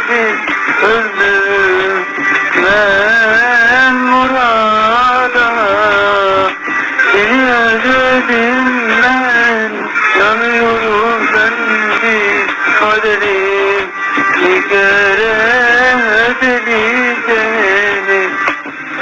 Hasreti öldüm ben murada Seni özledim ben. Yanıyorum ben bir kaderim Bir kere deli seni.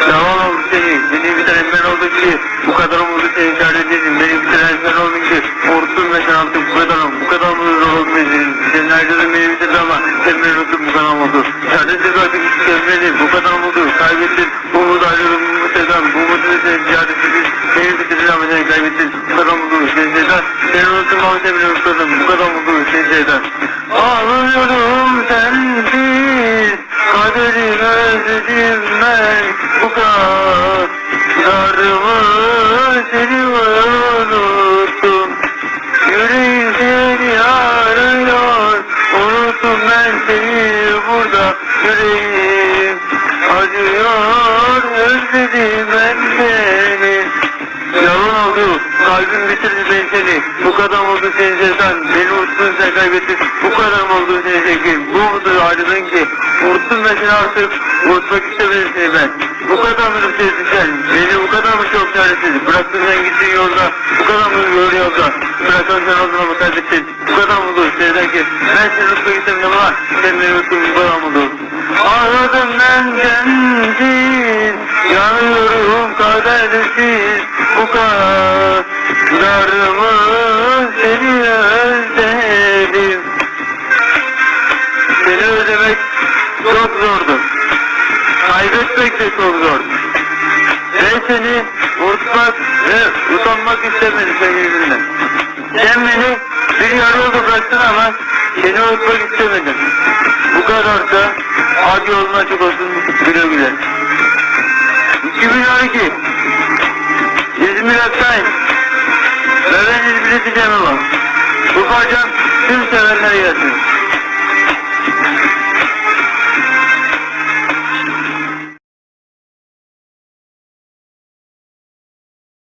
Devam oldu seni Beni ben oldum ki Bu kadar umurdu seni çare dedim Beni bitiren ben oldum ki Korktum ve sen artık bu kadar Bu kadar mı zor olmayacağım Sen nerede de beni bitiren sistemleri bu kadar oldu. Müsaade tedavi sistemleri bu kadar oldu. Kaybettin. Bu müdahalenin mütedan. Bu müdahalenin ziyadesi benim bitireceğim ve kaybettin. Bu kadar oldu. Seni neden? Seni unuttum ama ne biliyorum sorun. Bu kadar oldu. Seni neden? Ağlıyorum sensiz. Kaderim özledim ben. Bu kadar. Darımı seni var. Yüreğim acıyor. Özledim ben seni. Yalan oldu. Kalbim bitirdi ben seni. Bu kadar oldu seni sevdan. Beni unuttun sen kaybettin. Bu kadar oldu seni sevgim. Bu mudur ayrılığın ki. Unuttum ben seni artık. Unutmak istemedim seni ben. Bu kadar mı sevdin sen? Beni bu kadar mı çok çaresiz? Bıraktın sen gittin yolda. Bu kadar mı yol yolda? Bırakan sen olduğuna mı kaybettin? Bu kadar mı oldu sevdan ki? Ben seni unutmak istemedim ama sen beni unuttun bu kadar mı oldu? Sensiz. Yanıyorum kadersiz. Bu kadar. Darımı seni özledim. Seni özlemek çok zordu. Kaybetmek de çok zor. Ben seni unutmak ve utanmak istemedim sevgilimle. Sen beni bir yarı yolda bıraktın ama seni unutmak istemedim. Bu kadar da hadi yolun açık olsun güle güle. 2012 İzmir Aktay ve ben İzmir'e diyeceğim ama bu parçam tüm severler gelsin.